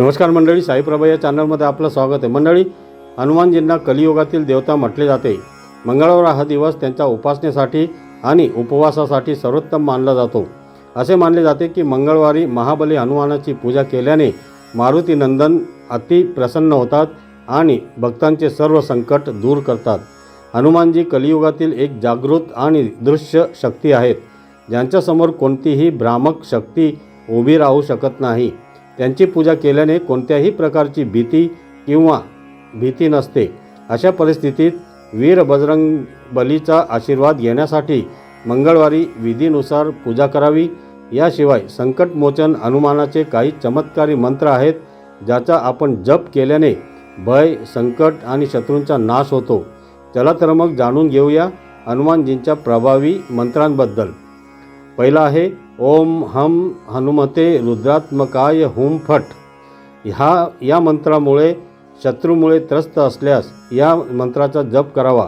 नमस्कार मंडळी साईप्रभा या चॅनलमध्ये आपलं स्वागत आहे. मंडळी हनुमानजींना कलियुगातील देवता म्हटले जाते. मंगळवार हा दिवस त्यांच्या उपासनेसाठी आणि उपवासासाठी सर्वोत्तम मानला जातो. असे मानले जाते की मंगळवारी महाबली हनुमानाची पूजा केल्याने मारुती नंदन अति प्रसन्न होतात आणि भक्तांचे सर्व संकट दूर करतात. हनुमानजी कलियुगातील एक जागृत आणि दृश्य शक्ती आहेत. ज्यांच्यासमोर कोणतीही भ्रामक शक्ती उभी राहू शकत नाही. त्यांची पूजा केल्याने कोणत्याही प्रकारची भीती किंवा भीती नसते. अशा परिस्थितीत वीर बजरंग बलीचा आशीर्वाद घेण्यासाठी मंगळवारी विधीनुसार पूजा करावी. याशिवाय संकटमोचन हनुमानाचे काही चमत्कारी मंत्र आहेत ज्याचा आपण जप केल्याने भय संकट आणि शत्रूंचा नाश होतो. चला तर मग जाणून घेऊया हनुमानजींच्या प्रभावी मंत्रांबद्दल. पहिला आहे ओम हम हनुमते रुद्रात्मकाय हुम फट. ह्या या मंत्रामुळे शत्रूमुळे त्रस्त असल्यास या मंत्राचा जप करावा.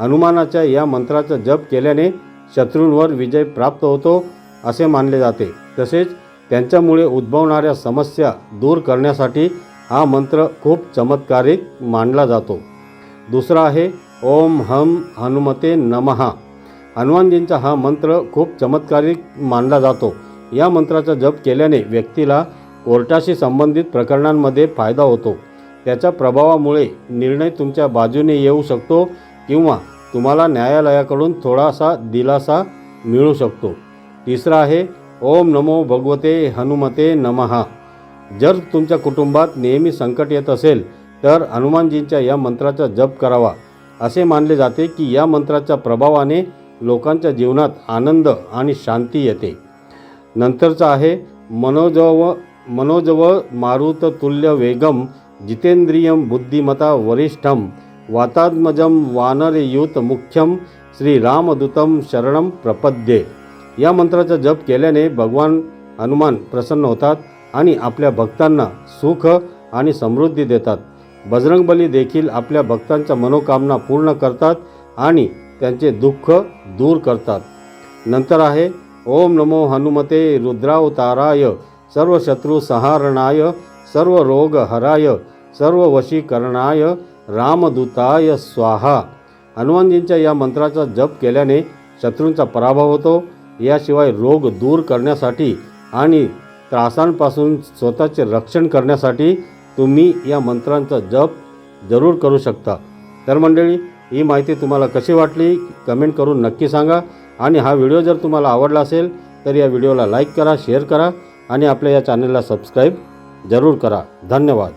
हनुमानाच्या या मंत्राचा जप केल्याने शत्रूंवर विजय प्राप्त होतो असे मानले जाते. तसेच त्यांच्यामुळे उद्भवणाऱ्या समस्या दूर करण्यासाठी हा मंत्र खूप चमत्कारिक मानला जातो. दुसरा आहे ओम हम हनुमते नमहा हनुमानजींचा हा मंत्र खूप चमत्कारिक मानला जातो. या मंत्राचा जप केल्याने व्यक्तीला कोर्टाशी संबंधित प्रकरणांमध्ये फायदा होतो. त्याच्या प्रभावामुळे निर्णय तुमच्या बाजूने येऊ शकतो किंवा तुम्हाला न्यायालयाकडून थोडासा दिलासा मिळू शकतो. तिसरा आहे ओम नमो भगवते हनुमते नमहा. जर तुमच्या कुटुंबात नेहमी संकट येत असेल तर हनुमानजींच्या या मंत्राचा जप करावा. असे मानले जाते की या मंत्राच्या प्रभावाने लोकांच्या जीवनात आनंद आणि शांती येते. नंतरचं आहे मनोजव मनोजव मारुत तुल्य वेगम जितेंद्रियम बुद्धिमता वरिष्ठम वातात्मजम वानरयुत मुख्यम श्रीरामदूतम शरणम प्रपद्ये. या मंत्राचा जप केल्याने भगवान हनुमान प्रसन्न होतात आणि आपल्या भक्तांना सुख आणि समृद्धी देतात. बजरंगबली देखील आपल्या भक्तांच्या मनोकामना पूर्ण करतात आणि त्यांचे दुःख दूर करतात. नंतर आहे ओम नमो हनुमते रुद्रावताराय सर्व शत्रू संहारणाय सर्व रोग हराय सर्व वशीकरणाय रामदूताय स्वाहा. हनुमानजींच्या या मंत्राचा जप केल्याने शत्रूंचा पराभव होतो. याशिवाय रोग दूर करण्यासाठी आणि त्रासांपासून स्वतःचे रक्षण करण्यासाठी तुम्ही या मंत्रांचा जप जरूर करू शकता. तर मंडळी ही माहिती तुम्हाला कशी वाटली कमेंट करून नक्की सांगा. आणि हा व्हिडिओ जर तुम्हाला आवडला असेल तर या व्हिडिओला लाईक करा शेअर करा आणि आपल्या या चॅनलला सबस्क्राईब जरूर करा. धन्यवाद.